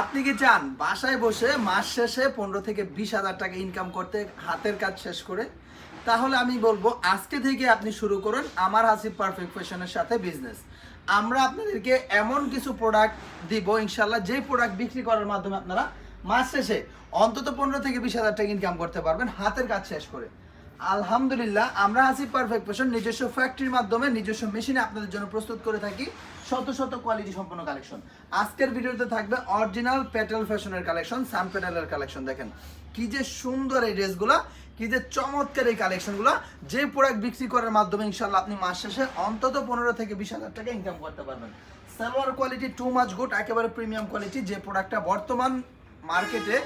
আপনি কি চান বাসায় বসে মাস শেষে পনেরো থেকে বিশ হাজার টাকা ইনকাম করতে হাতের কাজ শেষ করে? তাহলে আমি বলব, আজকে থেকে আপনি শুরু করুন আমার হাসিব পারফেক্ট ফ্যাশনের সাথে বিজনেস আমরা আপনাদেরকে এমন কিছু প্রোডাক্ট দিব ইনশাল্লাহ যে প্রোডাক্ট বিক্রি করার মাধ্যমে আপনারা মাস শেষে অন্তত পনেরো থেকে বিশ হাজার টাকা ইনকাম করতে পারবেন হাতের কাজ শেষ করে। আলহামদুলিল্লাহ, আমরা হাসিব পারফেক্ট ফ্যাশন নিজস্ব ফ্যাক্টরির মাধ্যমে, নিজস্ব মেশিনে আপনাদের জন্য প্রস্তুত করে থাকি। শত শত কোয়ালিটি সম্পন্ন কালেকশন আজকের ভিডিওতে থাকবে অরিজিনাল পেটেল ফ্যাশনের কালেকশন সান পেটেলের কালেকশন দেখেন। কি যে সুন্দর এই ড্রেসগুলো, কি যে চমৎকার এই কালেকশনগুলো যে প্রোডাক্ট বিক্রি করার মাধ্যমে ইনশাল্লাহ আপনি মাস শেষে অন্তত পনেরো থেকে বিশ হাজার টাকা ইনকাম করতে পারবেন। Salwar quality too much good একেবারে প্রিমিয়াম কোয়ালিটি যে প্রোডাক্টটা বর্তমান মার্কেটে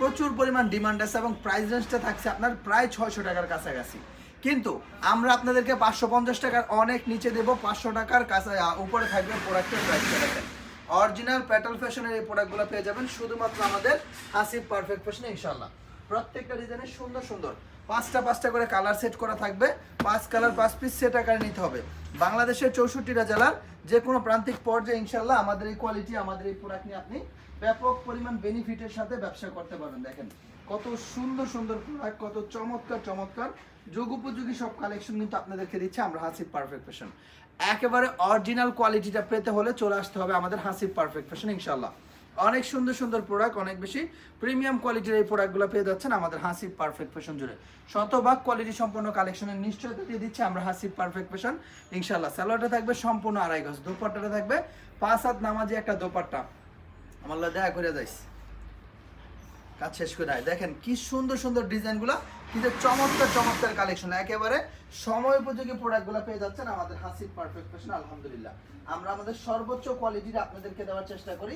প্রচুর পরিমাণ ডিমান্ড আছে এবং প্রাইস রেঞ্জটা থাকছে আপনার প্রায় ছয়শো টাকার কাছাকাছি। কিন্তু আমরা আপনাদেরকে পাঁচশো পঞ্চাশ টাকার অনেক নিচে দেবো, পাঁচশো টাকার কাছে উপরে থাকবে প্রোডাক্টের প্রাইসটা অরিজিনাল প্যাটেল ফ্যাশনের এই প্রোডাক্টগুলো পেয়ে যাবেন, শুধুমাত্র আমাদের হাসিব পারফেক্ট ফ্যাশনে ইনশাল্লাহ প্রত্যেকটা ডিজাইনের সুন্দর সুন্দর। পাঁচটা পাঁচটা করে কালার সেট করা থাকবে, পাঁচ কালার পাঁচ পিস সেট আকারে নিতে হবে। বাংলাদেশের চৌষট্টিটা জেলার যে কোনো প্রান্তিক পর্যায়ে ইনশাল্লাহ আমাদের এই কোয়ালিটি আমাদের এই প্রোডাক্ট নিয়ে আপনি ব্যাপক পরিমাণ বেনিফিটের সাথে ব্যবসা করতে পারবেন। দেখেন, কত সুন্দর সুন্দর প্রোডাক্ট কত চমৎকার চমৎকার। যুগ উপযোগী সব কালেকশন কিন্তু আপনাদেরকে দিচ্ছে আমরা হাসিব পারফেক্ট ফ্যাশন একেবারে অরিজিনাল কোয়ালিটিটা পেতে হলে চলে আসতে হবে আমাদের হাসিব পারফেক্ট ফ্যাশন ইনশাল্লাহ অনেক সুন্দর সুন্দর প্রোডাক্ট অনেক বেশি প্রিমিয়াম কোয়ালিটির এই প্রোডাক্টগুলো পেয়ে যাচ্ছেন আমাদের হাসিব পারফেক্ট ফ্যাশন জুড়ে। শতভাগ কোয়ালিটি সম্পন্ন কালেকশনের নিশ্চয়তা দিয়ে দিচ্ছে আমরা হাসিব পারফেক্ট ফ্যাশন ইনশাল্লাহ স্যালোয়ারটা থাকবে সম্পূর্ণ আড়াই গজ, দোপাট্টাটা থাকবে পাঁচ হাত নামাজি একটা দোপাট্টা। আমার দেখা করে যাইস। কাজ শেষ করে দেখেন কি সুন্দর সুন্দর ডিজাইনগুলো কিন্তু চমৎকার চমৎকার কালেকশন একেবারে সময় উপযোগী প্রোডাক্টগুলো পেয়ে যাচ্ছেন আমাদের হাসিব পারফেক্ট ফ্যাশন আলহামদুলিল্লাহ। আমরা আমাদের সর্বোচ্চ কোয়ালিটির আপনাদেরকে দেওয়ার চেষ্টা করি।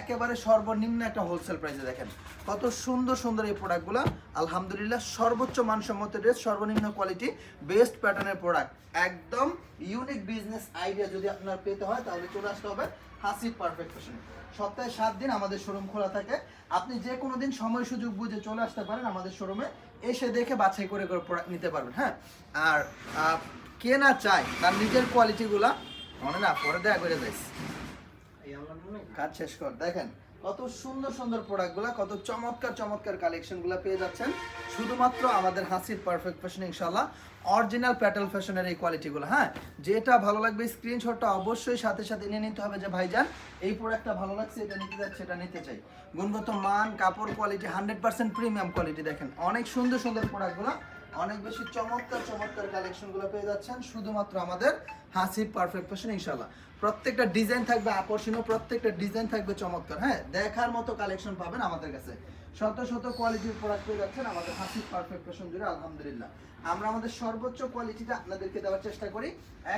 একেবারে সর্বনিম্ন একটা হোলসেল প্রাইসে দেখেন। কত সুন্দর সুন্দর এই প্রোডাক্টগুলো আলহামদুলিল্লাহ, সর্বোচ্চ মানসম্মত ড্রেস সর্বনিম্ন কোয়ালিটি বেস্ট প্যাটার্নের প্রোডাক্ট একদম ইউনিক বিজনেস আইডিয়া যদি আপনার পেতে হয়, তাহলে চলে আসতে হবে হাসিব পারফেক্ট ফ্যাশন সপ্তাহে সাত দিন আমাদের শোরুম খোলা থাকে। আপনি যে কোনো দিন সময় সুযোগ বুঝে চলে আসতে পারেন আমাদের শোরুমে এসে দেখে বাছাই করে করে প্রোডাক্ট নিতে পারবেন হ্যাঁ? আর কে না চায় তার নিজের কোয়ালিটিগুলা মনে না, পরে দেখা করে যাইস। কাজ শেষ কর, দেখেন। কত সুন্দর সুন্দর প্রোডাক্টগুলো কত চমৎকার চমৎকার কালেকশনগুলো পেয়ে যাচ্ছেন। শুধুমাত্র আমাদের হাসির পারফেক্ট ফ্যাশন ইনশাল্লাহ অরিজিনাল প্যাটেল ফ্যাশনের এই কোয়ালিটিগুলো হ্যাঁ? যেটা ভালো লাগবে স্ক্রিনশটটা অবশ্যই সাথে সাথে নিয়ে নিতে হবে যে ভাইজান, এই প্রোডাক্টটা ভালো লাগছে, এটা নিতে যাচ্ছে এটা নিতে চাই। গুণগত মান, কাপড় quality hundred percent premium quality দেখেন, অনেক সুন্দর সুন্দর প্রোডাক্টগুলো অনেক বেশি চমৎকার চমৎকার কালেকশনগুলো পেয়ে যাচ্ছেন, শুধুমাত্র আমাদের হাসিব পারফেক্ট ফ্যাশন ইনশাল্লাহ প্রত্যেকটা ডিজাইন থাকবে আকর্ষণীয়, প্রত্যেকটা ডিজাইন থাকবে চমৎকার। হ্যাঁ দেখার মতো কালেকশন পাবেন আমাদের কাছে। শত শত কোয়ালিটির প্রোডাক্ট পেয়ে যাচ্ছেন আমাদের হাসিব পারফেক্ট ফ্যাশন জুড়ে, আলহামদুলিল্লাহ। আমরা আমাদের সর্বোচ্চ কোয়ালিটিটা আপনাদেরকে দেওয়ার চেষ্টা করি।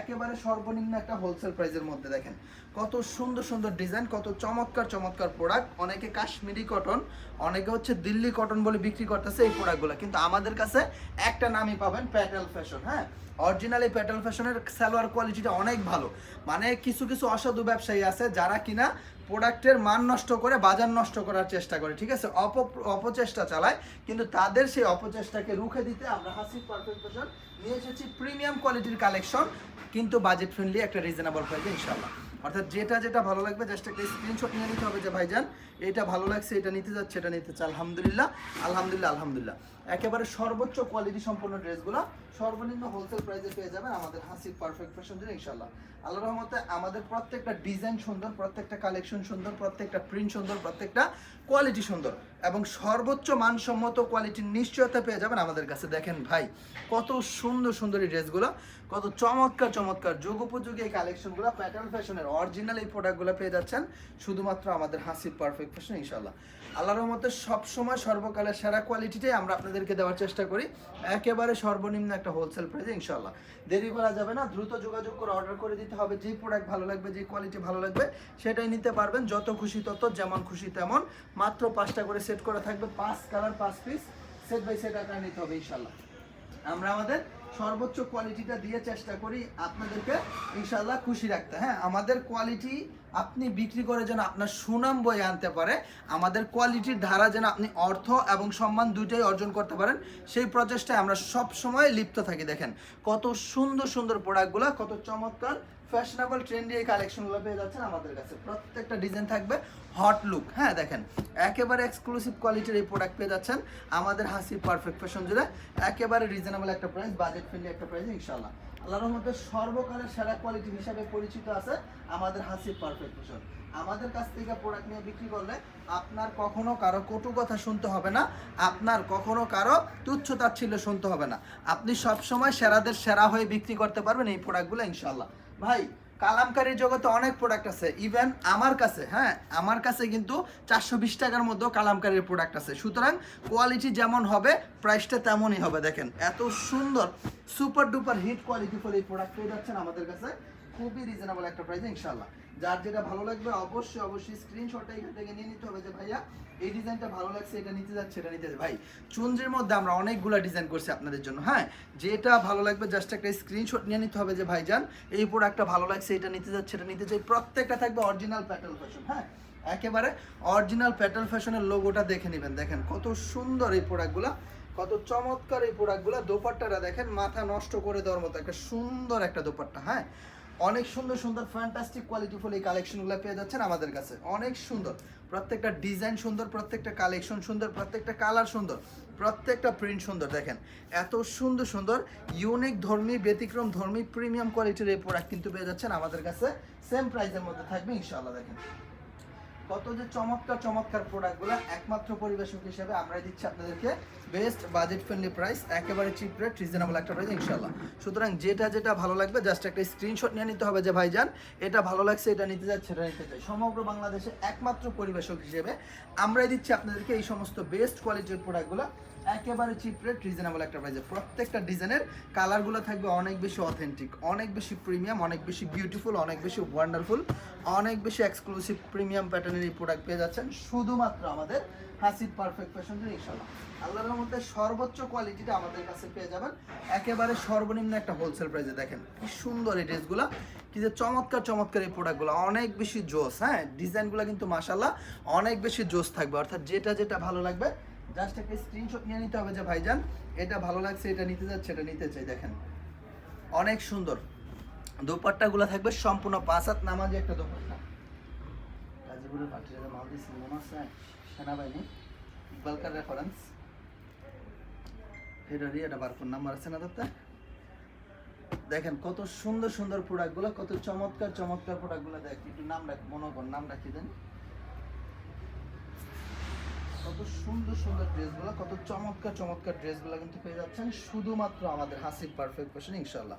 একেবারে সর্বনিম্ন একটা হোলসেল প্রাইসের মধ্যে দেখেন। কত সুন্দর সুন্দর ডিজাইন কত চমৎকার চমৎকার প্রোডাক্ট অনেকে কাশ্মীরি কটন অনেকে হচ্ছে দিল্লি কটন বলে বিক্রি করতেছে এই প্রোডাক্টগুলো কিন্তু আমাদের কাছে একটা নামই পাবেন প্যাটেল ফ্যাশন হ্যাঁ? অরিজিনাল এই প্যাটেল ফ্যাশনের সালোয়ার কোয়ালিটিটা অনেক ভালো। মানে কিছু কিছু অসাধু ব্যবসায়ী আছে যারা কিনা প্রোডাক্টের মান নষ্ট করে বাজার নষ্ট করার চেষ্টা করে, ঠিক আছে? অপ, অপচেষ্টা চালায়, কিন্তু তাদের সেই অপচেষ্টাকে রুখে দিতে আমরা হাসি পারফেক্ট ফ্যাশন নিয়ে এসেছি প্রিমিয়াম কোয়ালিটির কালেকশন কিন্তু বাজেট ফ্রেন্ডলি একটা রিজনেবল প্রাইসে ইনশাল্লাহ অর্থাৎ যেটা যেটা ভালো লাগবে জাস্ট একটা স্ক্রিনশট নিয়ে নিতে হবে যে, ভাইজান, এটা ভালো লাগছে, এটা নিতে যাচ্ছে, এটা নিতে চাই। আলহামদুলিল্লাহ আলহামদুলিল্লাহ আলহামদুলিল্লাহ। একেবারে সর্বোচ্চ কোয়ালিটি সম্পন্ন ড্রেসগুলো সর্বনিম্ন হোলসেল প্রাইসে পেয়ে যাবেন আমাদের হাসি পারফেক্ট ফ্যাশন দিয়ে ইনশাল্লাহ আল্লাহ রহমতে আমাদের প্রত্যেকটা ডিজাইন সুন্দর, প্রত্যেকটা কালেকশন সুন্দর, প্রত্যেকটা প্রিন্ট সুন্দর, প্রত্যেকটা কোয়ালিটি সুন্দর এবং সর্বোচ্চ মানসম্মত কোয়ালিটির নিশ্চয়তা পেয়ে যাবেন আমাদের কাছে। দেখেন ভাই, কত সুন্দর সুন্দর এই ড্রেসগুলো, কত চমৎকার চমৎকার যুগ উপযোগী এই কালেকশনগুলো প্যাটার্ন ফ্যাশনের অরিজিনাল এই প্রোডাক্টগুলো পেয়ে যাচ্ছেন শুধুমাত্র আমাদের হাসির পারফেক্ট ফ্যাশন ইনশাল্লাহ আল্লাহর রহমতে সবসময় সর্বকালের সেরা কোয়ালিটিটাই আমরা আপনাদেরকে দেওয়ার চেষ্টা করি। একেবারে সর্বনিম্ন একটা হোলসেল প্রাইসে ইনশাল্লাহ দেরি করা যাবে না, দ্রুত যোগাযোগ করে অর্ডার করে দিতে হবে। যে প্রোডাক্ট ভালো লাগবে, যে কোয়ালিটি ভালো লাগবে, সেটাই নিতে পারবেন। যত খুশি তত, যেমন খুশি তেমন। মাত্র পাঁচটা করে সেট করা থাকবে, পাঁচ কালার পাঁচ পিস সেট বাই সেট আকার নিতে হবে ইনশাল্লাহ আমরা আমাদের সর্বোচ্চ কোয়ালিটিটা দিয়ে চেষ্টা করি আপনাদেরকে ইনশাল্লাহ খুশি রাখতে। হ্যাঁ আমাদের কোয়ালিটি আপনি বিক্রি করে যেন আপনার সুনাম বয়ে আনতে পারে, আমাদের কোয়ালিটির ধারা যেন আপনি অর্থ এবং সম্মান দুইটাই অর্জন করতে পারেন, সেই প্রচেষ্টায় আমরা সব সময় লিপ্ত থাকি। দেখেন, কত সুন্দর সুন্দর প্রোডাক্টগুলো কত চমৎকার ফ্যাশনেবল ট্রেন্ডি এই কালেকশনগুলো পেয়ে যাচ্ছেন আমাদের কাছে। প্রত্যেকটা ডিজাইন থাকবে হট লুক হ্যাঁ দেখেন, একেবারে এক্সক্লুসিভ কোয়ালিটির এই প্রোডাক্ট পেয়ে যাচ্ছেন আমাদের হাসি পারফেক্ট ফ্যাশন জুড়ে। একেবারে রিজনেবল একটা প্রাইস বাজেট ফ্রেন্ডলি একটা প্রাইস ইনশাল্লাহ আল্লাহর মধ্যে সর্বকালের সেরা কোয়ালিটি হিসাবে পরিচিত আছে আমাদের হাসি পারফেক্ট ফ্যাশন আমাদের কাছ থেকে প্রোডাক্ট নিয়ে বিক্রি করলে আপনার কখনো কারও কটু কথা শুনতে হবে না, আপনার কখনো কারও তুচ্ছ তাচ্ছিল্য শুনতে হবে না। আপনি সবসময় সেরাদের সেরা হয়ে বিক্রি করতে পারবেন এই প্রোডাক্টগুলো ইনশাল্লাহ ভাই কালামকারীর জগতে অনেক প্রোডাক্ট আছে। ইভেন আমার কাছে হ্যাঁ আমার কাছে কিন্তু চারশো বিশ টাকার মধ্যেও কালামকারীর প্রোডাক্ট আছে। সুতরাং কোয়ালিটি যেমন হবে প্রাইসটা তেমনই হবে, দেখেন। এত সুন্দর super duper hit quality full এই প্রোডাক্ট পেয়ে যাচ্ছেন আমাদের কাছে। খুবই রিজনেবল একটা প্রাইস ইনশাল্লাহ যার যেটা ভালো লাগবে, অবশ্যই অবশ্যই স্ক্রিনশটটা এখান থেকে নিয়ে নিতে হবে যে, ভাইয়া, এই ডিজাইনটা ভালো লাগছে, এটা নিতে যাচ্ছে, এটা নিতে ভাই চুনজির মধ্যে আমরা অনেকগুলো ডিজাইন করছি আপনাদের জন্য হ্যাঁ? যেটা ভালো লাগবে জাস্ট একটা স্ক্রিনশট নিয়ে নিতে হবে যে, ভাইজান, এই প্রোডাক্টটা ভালো লাগছে, এটা নিতে যাচ্ছে, এটা নিতে চাই প্রত্যেকটা থাকবে অরিজিনাল প্যাটেল ফ্যাশন হ্যাঁ? একেবারে অরিজিনাল প্যাটেল ফ্যাশনের লোগোটা দেখে নেবেন। দেখেন, কত সুন্দর এই প্রোডাক্টগুলো কত চমৎকার এই প্রোডাক্টগুলো দোপাট্টাটা দেখেন, মাথা নষ্ট করে দেওয়ার মতো, একটা সুন্দর একটা দোপাট্টা হ্যাঁ? অনেক সুন্দর সুন্দর ফ্যান্টাস্টিক কোয়ালিটিফুল এই কালেকশনগুলো পেয়ে যাচ্ছেন আমাদের কাছে। অনেক সুন্দর। প্রত্যেকটা ডিজাইন সুন্দর, প্রত্যেকটা কালেকশন সুন্দর, প্রত্যেকটা কালার সুন্দর, প্রত্যেকটা প্রিন্ট সুন্দর, দেখেন। এত সুন্দর সুন্দর ইউনিক ধর্মী, ব্যতিক্রম ধর্মী প্রিমিয়াম কোয়ালিটির এই প্রোডাক্ট কিন্তু পেয়ে যাচ্ছেন আমাদের কাছে। সেম প্রাইসের মধ্যে থাকবে, ইনশাআল্লাহ দেখেন। কত যে চমৎকার চমৎকার প্রোডাক্টগুলো একমাত্র পরিবেশক হিসেবে আমরা দিচ্ছি আপনাদেরকে। বেস্ট বাজেট ফ্রেন্ডলি প্রাইস একেবারে চিপ রেট রিজনেবল একটা প্রাইস ইনশাল্লাহ সুতরাং যেটা যেটা ভালো লাগবে জাস্ট একটা স্ক্রিনশট নিয়ে নিতে হবে যে, ভাইজান, এটা ভালো লাগছে, এটা নিতে যাচ্ছে, এটা নিতে চাই সমগ্র বাংলাদেশে একমাত্র পরিবেশক হিসেবে আমরাই দিচ্ছি আপনাদেরকে এই সমস্ত বেস্ট কোয়ালিটির প্রোডাক্টগুলো একেবারে চিপ রেট রিজনেবল একটা প্রাইসে প্রত্যেকটা ডিজাইনের কালারগুলো থাকবে অনেক বেশি অথেন্টিক অনেক বেশি প্রিমিয়াম অনেক বেশি বিউটিফুল অনেক বেশি ওয়ান্ডারফুল অনেক বেশি এক্সক্লুসিভ প্রিমিয়াম প্যাটার্নের এই প্রোডাক্ট পেয়ে যাচ্ছেন। শুধুমাত্র আমাদের হাসির পারফেক্ট ফ্যাশন ইনশাল্লাহ আল্লাহর মধ্যে সর্বোচ্চ কোয়ালিটিটা আমাদের কাছে পেয়ে যাবেন। একেবারে সর্বনিম্ন একটা হোলসেল প্রাইসে দেখেন কি সুন্দর এই ড্রেসগুলো কি যে চমৎকার চমৎকার এই প্রোডাক্টগুলো অনেক বেশি জোস হ্যাঁ? ডিজাইনগুলো কিন্তু মাসাল্লাহ অনেক বেশি জোস থাকবে। অর্থাৎ যেটা যেটা ভালো লাগবে জাস্ট একটা স্ক্রিনশট নিয়ে নিতে হবে যে ভাইজান, এটা ভালো লাগছে, এটা নিতে যাচ্ছে, এটা নিতে চাই, দেখেন। অনেক সুন্দর। দোপাট্টাগুলো থাকবে সম্পূর্ণ পাঁচ হাত নামাজি একটা দোপাট্টা। গাজীপুরের পাঠিয়ে মাল দিয়েছি, মনে আছে? সেনাবাহিনী ইকবালকার রেফারেন্স ফেরারি এটা বারকোর নাম্বার আছে না দাদা দেখেন কত সুন্দর সুন্দর প্রোডাক্টগুলো কত চমৎকার চমৎকার প্রোডাক্টগুলো দেখ একটু নাম রাখ মনে কর নাম রাখি দেন। কত সুন্দর সুন্দর ড্রেসগুলো কত চমৎকার চমৎকার ড্রেসগুলো কিন্তু পেয়ে যাচ্ছেন। শুধুমাত্র আমাদের হাসির পারফেক্ট ফ্যাশন ইনশাল্লাহ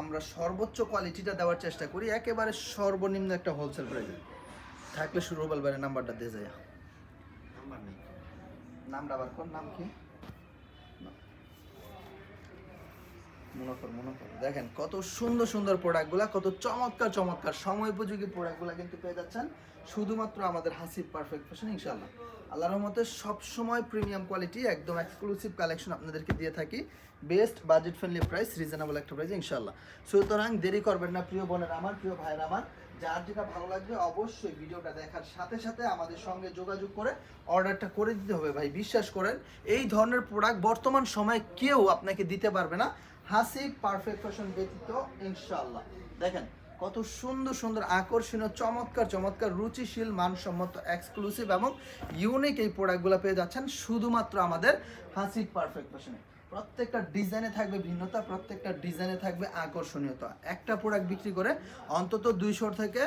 আমরা সর্বোচ্চ কোয়ালিটিটা দেওয়ার চেষ্টা করি একেবারে সর্বনিম্ন একটা হোলসেল প্রাইসে থাকলে শুরু বলবার নাম্বারটা দিয়ে যায় নাম্বার নেই নামটা আবার কোন নাম কি? মনে কর মনে কর। দেখেন কত সুন্দর সুন্দর প্রোডাক্টগুলো কত চমৎকার চমৎকার সময় উপযোগী প্রোডাক্টগুলো কিন্তু পেয়ে যাচ্ছেন। শুধুমাত্র আমাদের হাসিব পারফেক্ট ফ্যাশন ইনশাল্লাহ আল্লাহর রহমতে সবসময় প্রিমিয়াম কোয়ালিটি একদম এক্সক্লুসিভ কালেকশন আপনাদেরকে দিয়ে থাকি। Best budget friendly price reasonable একটা প্রাইস ইনশাল্লাহ সুতরাং দেরি করবেন না, প্রিয় বোনের আমার, প্রিয় ভাইয়ের আমার। যার যেটা ভালো লাগবে অবশ্যই ভিডিওটা দেখার সাথে সাথে আমাদের সঙ্গে যোগাযোগ করে অর্ডারটা করে দিতে হবে ভাই, বিশ্বাস করেন। এই ধরনের প্রোডাক্ট বর্তমান সময়ে কেউ আপনাকে দিতে পারবে না। হাসি পারফেক্ট ফ্যাশন ব্যতীত ইনশাল্লাহ দেখেন কত সুন্দর সুন্দর আকর্ষণীয়, চমৎকার চমৎকার, রুচিশীল, মানসম্মত এক্সক্লুসিভ এবং ইউনিক এই প্রোডাক্টগুলো পেয়ে যাচ্ছেন শুধুমাত্র আমাদের হাসি পারফেক্ট ফ্যাশনে প্রত্যেকটা ডিজাইনে থাকবে ভিন্নতা, প্রত্যেকটা ডিজাইনে থাকবে আকর্ষণীয়তা। একটা প্রোডাক্ট বিক্রি করে অন্তত দুইশো থেকে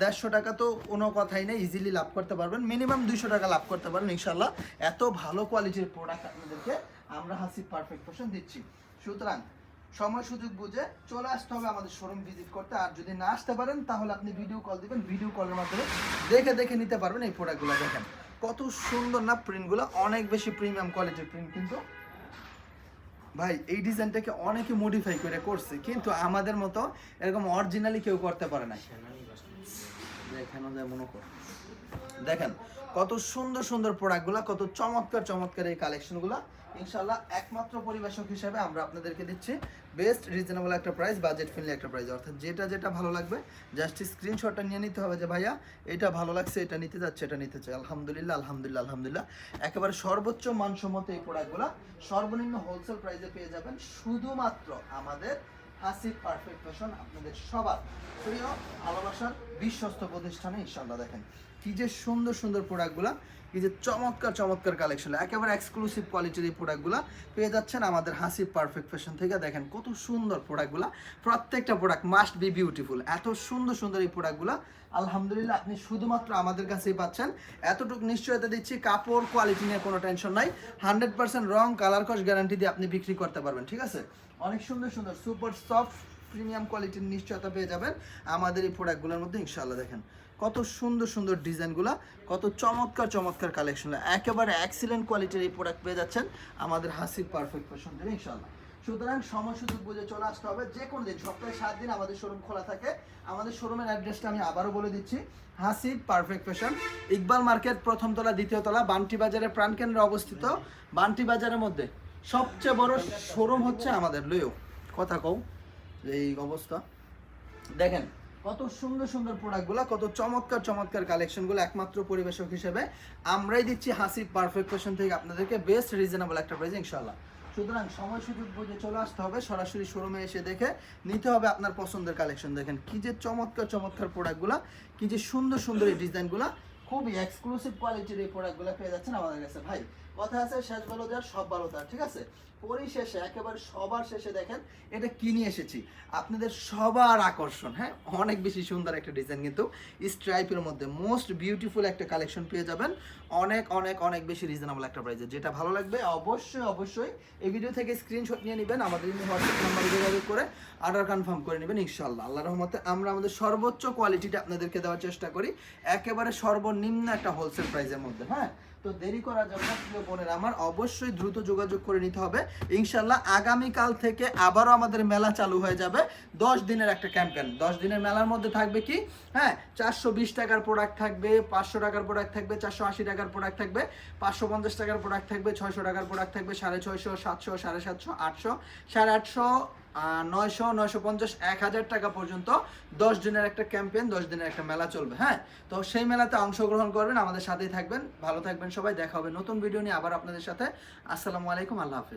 দেড়শো টাকা তো কোনো কথাই নেই ইজিলি লাভ করতে পারবেন। মিনিমাম দুইশো টাকা লাভ করতে পারবেন ইনশাল্লাহ এত ভালো কোয়ালিটির প্রোডাক্ট আপনাদেরকে আমরা হাসি পারফেক্ট ফ্যাশন দিচ্ছি। সুতরাং সময় সুযোগ বুঝে চলে আসতে হবে আমাদের শোরুম ভিজিট করতে। আর যদি না আসতে পারেন, তাহলে আপনি ভিডিও কল দিবেন। ভিডিও কলের মাধ্যমে দেখে দেখে নিতে পারবেন এই প্রোডাক্টগুলো দেখেন, কত সুন্দর না প্রিন্টগুলো অনেক বেশি প্রিমিয়াম কোয়ালিটির প্রিন্ট কিন্তু। ভাই, এই ডিজাইনটাকে অনেকে মডিফাই করে করছে, কিন্তু আমাদের মতো এরকম অরিজিনালি কেউ করতে পারে না। দেখেন কত সুন্দর সুন্দর প্রোডাক্টগুলো কত চমৎকার চমৎকার এই কালেকশনগুলো ইনশাল্লাহ একমাত্র পরিবেশক হিসাবে আমরা আপনাদেরকে দিচ্ছি বেস্ট রিজনেবল একটা প্রাইস, বাজেট ফ্রেন্ডলি একটা প্রাইস। অর্থাৎ যেটা যেটা ভালো লাগবে, জাস্ট স্ক্রিনশটটা নিয়ে নিতে হবে যে, ভাইয়া, এটা ভালো লাগছে, এটা নিতে যাচ্ছে, এটা নিতে চাই। আলহামদুলিল্লাহ আলহামদুলিল্লাহ আলহামদুলিল্লাহ। একেবারে সর্বোচ্চ মানসম্মত এই প্রোডাক্টগুলো সর্বনিম্ন হোলসেল প্রাইসে পেয়ে যাবেন শুধুমাত্র আমাদের হাসি পারফেক্ট ফ্যাশন আপনাদের সবার প্রিয় ভালোবাসার বিশ্বস্ত প্রতিষ্ঠানে ইনশাল্লাহ দেখেন। কি যে সুন্দর সুন্দর প্রোডাক্টগুলা কি যে চমৎকার চমৎকার কালেকশন একেবারে এক্সক্লুসিভ কোয়ালিটির এই প্রোডাক্টগুলা পেয়ে যাচ্ছেন আমাদের হাসি পারফেক্ট ফ্যাশন থেকে। দেখেন কত সুন্দর প্রোডাক্টগুলা প্রত্যেকটা প্রোডাক্ট মাস্ট বি বিউটিফুল এত সুন্দর সুন্দর এই প্রোডাক্টগুলা আলহামদুলিল্লাহ, আপনি শুধুমাত্র আমাদের কাছেই পাচ্ছেন। এতটুকু নিশ্চয়তা দিচ্ছি, কাপড় কোয়ালিটি নিয়ে কোনো টেনশন নাই। হান্ড্রেড পার্সেন্ট রং কালার কস গ্যারান্টি দিয়ে আপনি বিক্রি করতে পারবেন, ঠিক আছে? অনেক সুন্দর সুন্দর সুপার সফট প্রিমিয়াম কোয়ালিটির নিশ্চয়তা পেয়ে যাবেন। আমাদের এই প্রোডাক্টগুলোর মধ্যে ইনশাল্লাহ দেখেন, কত সুন্দর সুন্দর ডিজাইনগুলো, কত চমৎকার চমৎকার কালেকশন একেবারে এক্সিলেন্ট কোয়ালিটির এই প্রোডাক্ট পেয়ে যাচ্ছেন আমাদের হাসির পারফেক্ট ফ্যাশন থেকে ইনশাল্লাহ সুতরাং সময় সুযোগ বুঝে চলে আসতে হবে, যে কোনো দিন, সপ্তাহে সাত দিন আমাদের শোরুম খোলা থাকে, আমাদের শোরুমের অ্যাড্রেসটা আমি আবারও বলে দিচ্ছি হাসি পারফেক্ট ফ্যাশন ইকবাল মার্কেট, প্রথম তলা, দ্বিতীয় তলা, বান্টি বাজারের প্রাণকেন্দ্রে অবস্থিত। বান্টি বাজারের মধ্যে সবচেয়ে বড় শোরুম হচ্ছে আমাদের লইও কথা কও। এই অবস্থা। দেখেন, কত সুন্দর সুন্দর প্রোডাক্টগুলো কত চমৎকার চমৎকার কালেকশনগুলো একমাত্র পরিবেশক হিসেবে। আমরাই দিচ্ছি হাসি পারফেক্ট থেকে আপনাদেরকে বেস্ট রিজনেবল একটা প্রাইস ইনশাল্লাহ সুতরাং সময় সুযোগ বুঝে চলে আসতে হবে, সরাসরি শোরুমে এসে দেখে নিতে হবে আপনার পছন্দের কালেকশন দেখেন, কি যে চমৎকার চমৎকার প্রোডাক্টগুলো কি যে সুন্দর সুন্দর এই ডিজাইনগুলো খুবই এক্সক্লুসিভ কোয়ালিটির এই প্রোডাক্টগুলো পেয়ে যাচ্ছেন আমাদের কাছে। ভাই কথা আছে, শেষ ভালো যার, সব ভালো তার, ঠিক আছে? পরিশেষে, একেবারে সবার শেষে দেখেন, এটা কি নিয়ে এসেছি? আপনাদের সবার আকর্ষণ হ্যাঁ? অনেক বেশি সুন্দর একটা ডিজাইন কিন্তু স্ট্রাইপের মধ্যে। মোস্ট বিউটিফুল একটা কালেকশন পেয়ে যাবেন। অনেক অনেক অনেক বেশি রিজনেবল একটা প্রাইসে যেটা ভালো লাগবে, অবশ্যই অবশ্যই এই ভিডিও থেকে স্ক্রিনশট নিয়ে নেবেন। আমাদের হোয়াটসঅ্যাপ নাম্বারে যোগাযোগ করে অর্ডার কনফার্ম করে নেবেন ইনশাল্লাহ আল্লাহ রহমতে আমরা আমাদের সর্বোচ্চ কোয়ালিটিটা আপনাদেরকে দেওয়ার চেষ্টা করি। একেবারে সর্বনিম্ন একটা হোলসেল প্রাইসের মধ্যে হ্যাঁ? তো দেরি করা যাবে না, প্রিয় বোনের। আমার অবশ্যই দ্রুত যোগাযোগ করে নিতে হবে। ইনশাল্লাহ আগামীকাল থেকে আবারও আমাদের মেলা চালু হয়ে যাবে। দশ দিনের একটা ক্যাম্পেন দশ দিনের মেলার মধ্যে থাকবে কি? হ্যাঁ চারশো বিশ টাকার প্রোডাক্ট থাকবে, পাঁচশো টাকার প্রোডাক্ট থাকবে, চারশো আশি টাকার প্রোডাক্ট থাকবে, পাঁচশো পঞ্চাশ টাকার প্রোডাক্ট থাকবে, ছয়শো টাকার প্রোডাক্ট থাকবে, সাড়ে ছয়শো, সাতশো, সাড়ে সাতশো, আটশো, সাড়ে আটশো নয়শো নয়শো পঞ্চাশ, এক হাজার টাকা পর্যন্ত দশ দিনের একটা ক্যাম্পেইন, দশ দিনের একটা মেলা চলবে হ্যাঁ? তো সেই মেলাতে অংশগ্রহণ করবেন, আমাদের সাথেই থাকবেন, ভালো থাকবেন সবাই, দেখা হবে নতুন ভিডিও নিয়ে আবার আপনাদের সাথে। আসসালামু আলাইকুম, আল্লাহ হাফিজ।